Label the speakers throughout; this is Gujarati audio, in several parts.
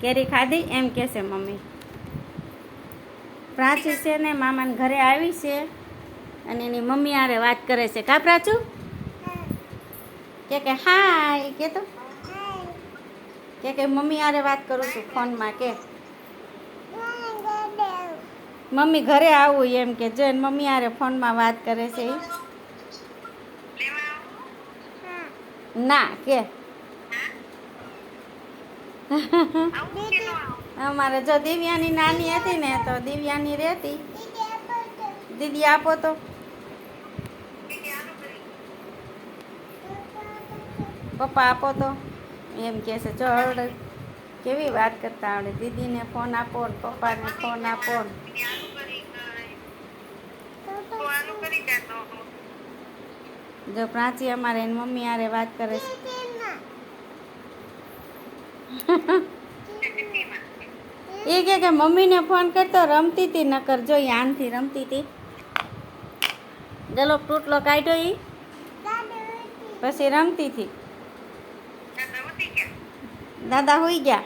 Speaker 1: કેરી ખાધી એમ કહેશે મમ્મી. પ્રાચી છે ને મામાને ઘરે આવી છે અને એની મમ્મી આરે વાત કરે છે. કા પ્રાચુ? કે કે હાય કે તો? કે કે મમ્મી આરે વાત કરું છું ફોનમાં કે. મમ્મી ઘરે આવું એમ કે. જો મમ્મી આરે ફોનમાં વાત કરે છે. ના કે. અમારે જો દિવ્યાની નાની હતી ને, તો દિવ્યાની રહેતી. દીદી આપો તો. પપ્પા આપો તો. એમ કહે છે, જો આવડે, કેવી વાત કરતા આવડે? દીદીને ફોન આપો ને, પપ્પાને ફોન આપો જો પ્રાચી અમારે એની મમ્મી આરે વાત કરે છે. એ કે કે મમ્મીને ફોન કરતો રમતી હતી નકર જો આનથી રમતી હતી. ગલો તૂટલો કાઢ્યો ઈ. પછી રમતી હતી. દાદા હોઈ ગયા.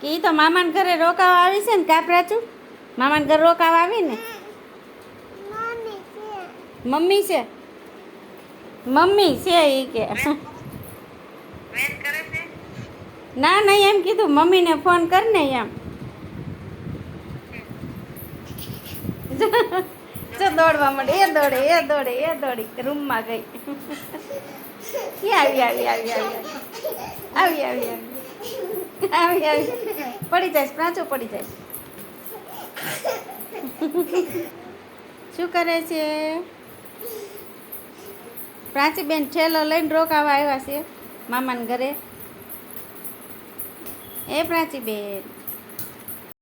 Speaker 1: કે તો મામાને ઘરે રોકાવા આવી છે ને કાપરાચું પ્રાચુ મામાને ઘરે રોકાવા આવી ને? મમ્મી છે? મમ્મી છે એ કે. ના નહીં એમ કીધું. મમ્મીને ફોન કર ને એમ. જો દોડવા માંડે. એ દોડે એ દોડે, એ દોડી રૂમમાં ગઈ. એ આવી આવી આવી આવી આવી આવી આવી આવી પડી જાય પ્રાચો પડી જાય. શું કરે છે? પ્રાચીબેન ઠેલો લઈને રોકાવા આવ્યા છે મામાના ઘરે. એ પ્રાચીબેન